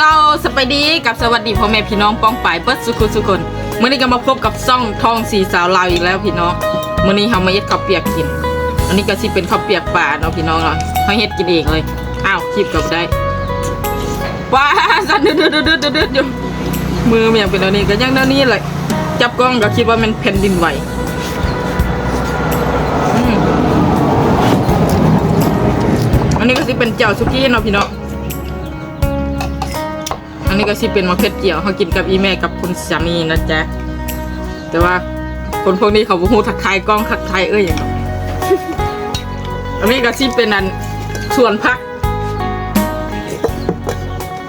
เราสบายดีกับสวัสดีพ่อแม่พี่น้องป้องปายเบิดสุขุสุคนเมื่อนี้ก็มาพบกับซ่องทองสีสาวลาวอีกแล้วพี่น้องเมื่อนี้เฮามาเฮ็ดข้าวเปียกกิน อันนี้ก็สิเป็นข้าวเปียกป่าเนาะพี่น้องเนาะเฮาเฮ็ดกินเองเลยอ้าวคลิปก็บ่ได้ว้าสั่นดืดดืดดืดดืดดืดอยู่มือมันยังเป็นอันนี้ก็ยังเท่านี้เลยจับกล้องก็คิดว่ามันแผ่นดินไหวอันนี้ก็สิเป็นเจ้าสุกี้เนาะพี่น้อง อันนี้ก็สิเป็นมะเขือเจียวเขากินกับอีแม่กับคุณสามีนะจ๊ะ แต่ว่าคนพวกนี้เขาบ่ฮู้ทักทายกล้องทักทายเอ้ยอย่างนาะอันนี้ก็สิเป็นอันส่วนพัก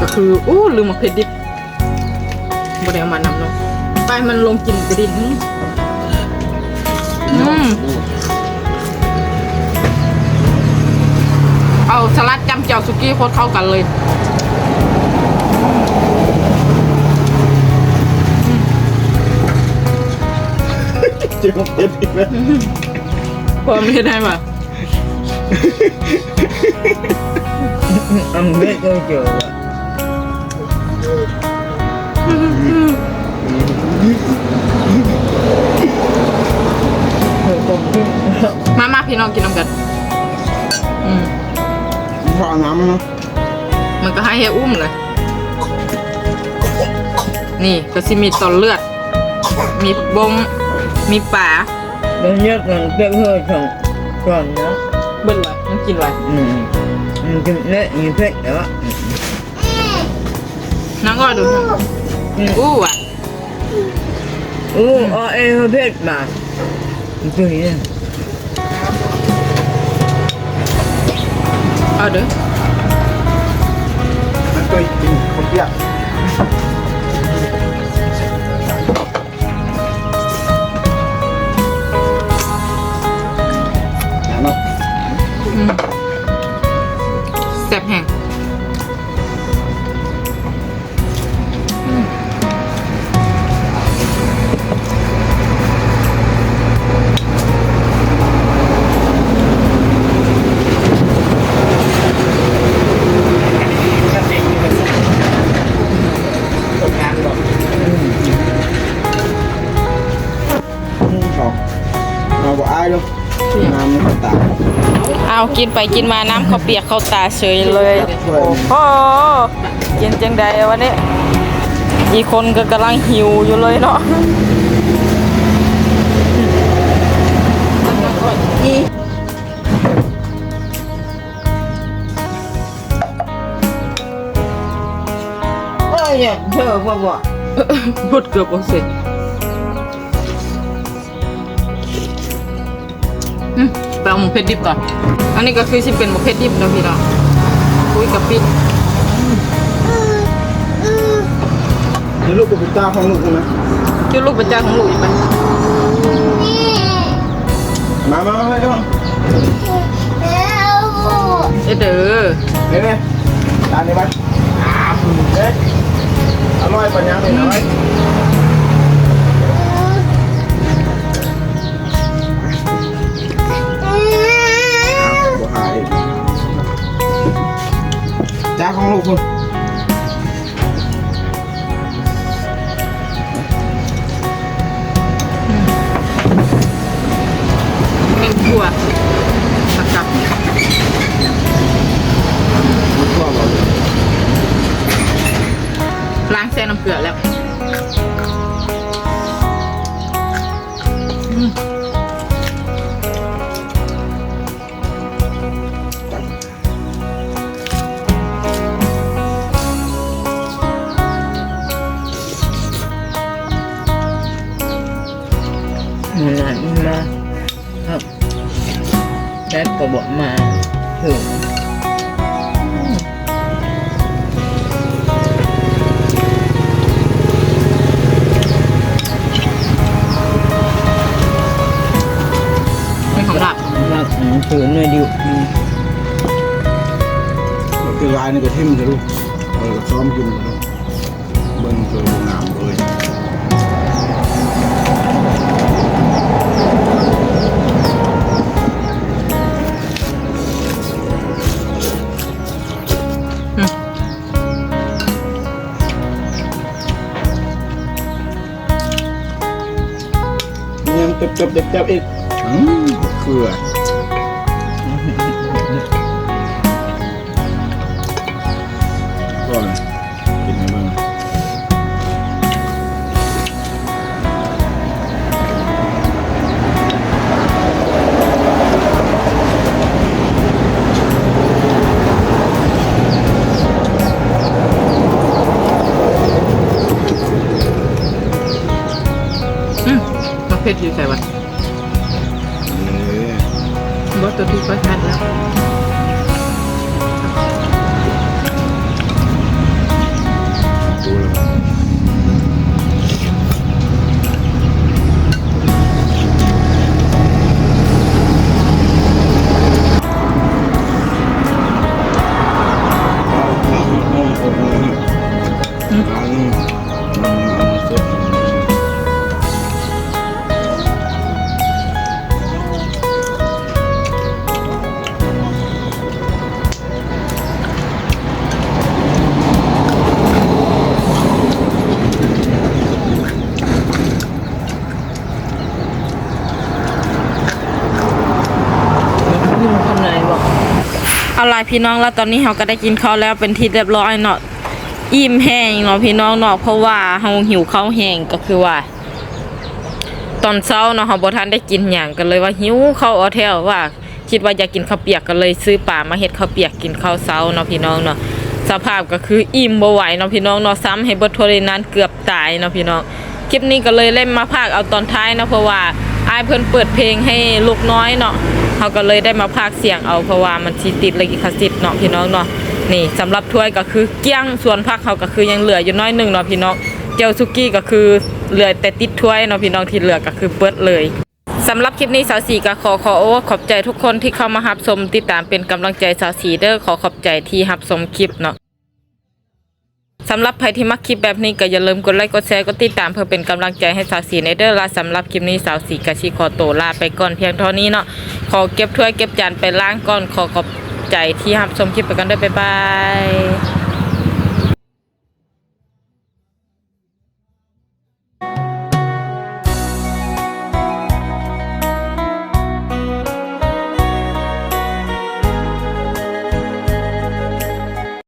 ก็คืออู้ลืมมะเขือดิบบ่ได้เอามานำเนาะไปมันลงกินกระดิ่งเอาสลัดจำเจียวสุกี้โคตรเข้ากันเลย จ๊ของเพชรอีกแล้วพอไม่ได้ป่ะอังเวทก็เจอมามาพี่น้องกินน้ำกันอืมพอน้ำนะมันก็ให้เฮอุ้มเลย นี่ก็สิมีตอนเลือด มีบง มีป่าแล้วเนี่ยกันเพื่อเพื่อส่งก่อนนะเบิ้ลเลยมันกินไว้อืมมันจะเละมีเพชรแล้วน้องก็ดูอู้อะอู้อ๋อเอ้เพชรมาตัวนี้เอาเด้อมัาบอกอายลูกน้ำมันตาเอากินไปกินมาน้ำเขาวเปียกเข้าตาเฉยเลยถ้วยโอ้กินจังใดวันนี้อีกคนก็กำลังหิวอยู่เลยเนาะโอ้ยเนี่ยเธอว่าว่าพูดเกือบหมดเสร็จ อืมไปเอาหมูเผ็ดดิบก่อน อันนี้ก็คือสิเป็นหมูเผ็ดดิบเนาะพี่เนาะคุยกับปิดนี่ลูกกับตาของลูกนะชื่อลูกเป็นเจ้าของลูกอีกไหมมามามาให้ดูเอยเด้อเห็นไหมตาในบ้านอ่าเด็ดอร่อยปัญญาเลยนะไว้บั จ้ บอกมาถึงไม่ของดับรักถือหน่อยดิวมันคือลายนี่ก็ทิ่มจะลูกเออซ้อมกินเลย เด็บจับอีกอืมเกลือก่อนกินให้เบิ่งอืมมาเพชรอยู่ใส่วันเอ้ยบอส ตัวที่ก็ชัดแล้ว เอาล่ะพี่น้องแล้วตอนนี้เราก็ได้กินข้าวแล้วเป็นที่เรียบร้อยเนาะอิ่มแห้งเนาะพี่น้องเนาะเพราะว่าเราหิวข้าวแห้งก็คือว่า ตอนเช้าเนาะเราบ่ทันได้กินหยังกันเลยว่าหิวข้าวเอาแถวว่า คิดว่าอยากกินข้าวเปียกก็เลย ซื้อปลามาเฮ็ดข้าวเปียกกินข้าวเช้าเนาะพี่น้องเนาะสภาพก็คืออิ่มบ่ไหวเนาะพี่น้องเนาะซ้ำให้บิดโทรเลยนั้นเกือบตายเนาะพี่น้องคลิปนี้ก็เลยเล่นมาพากเอาตอนท้ายเนาะเพราะว่าอายเพิ่นเปิดเพลงให้ลูกน้อยเนาะ เขาก็เลยได้มาพากเสียงเอาเพราะว่ามันสิติดลิขสิทธิ์เนาะพี่น้องเนาะนี่สำหรับถ้วยก็คือเกี้ยงส่วนผักเขาก็คือยังเหลืออยู่น้อยหนึ่งเนาะพี่น้องเจลซุกี้ก็คือเหลือแต่ติดถ้วยเนาะพี่น้องที่เหลือก็คือเปิดเลยสำหรับคลิปนี้สาวสีก็ขอขอโอ้ขอบใจทุกคนที่เข้ามารับชมติดตามเป็นกำลังใจสาวสีเด้อขอขอบใจที่รับชมคลิปเนาะ สำหรับใครที่มักคลิปแบบนี้ก็อย่าลืมกดไลค์กดแชร์กดติดตามเพื่อเป็นกำลังใจให้สาวสีในเดอร์ละสำหรับคลิปนี้สาวสีกะชิขอตัวลาไปก่อนเพียงเท่านี้เนาะขอเก็บถ้วยเก็บจานไปล้างก่อนขอขอบใจที่รับชมคลิปไปกันด้อบ๊ายบาย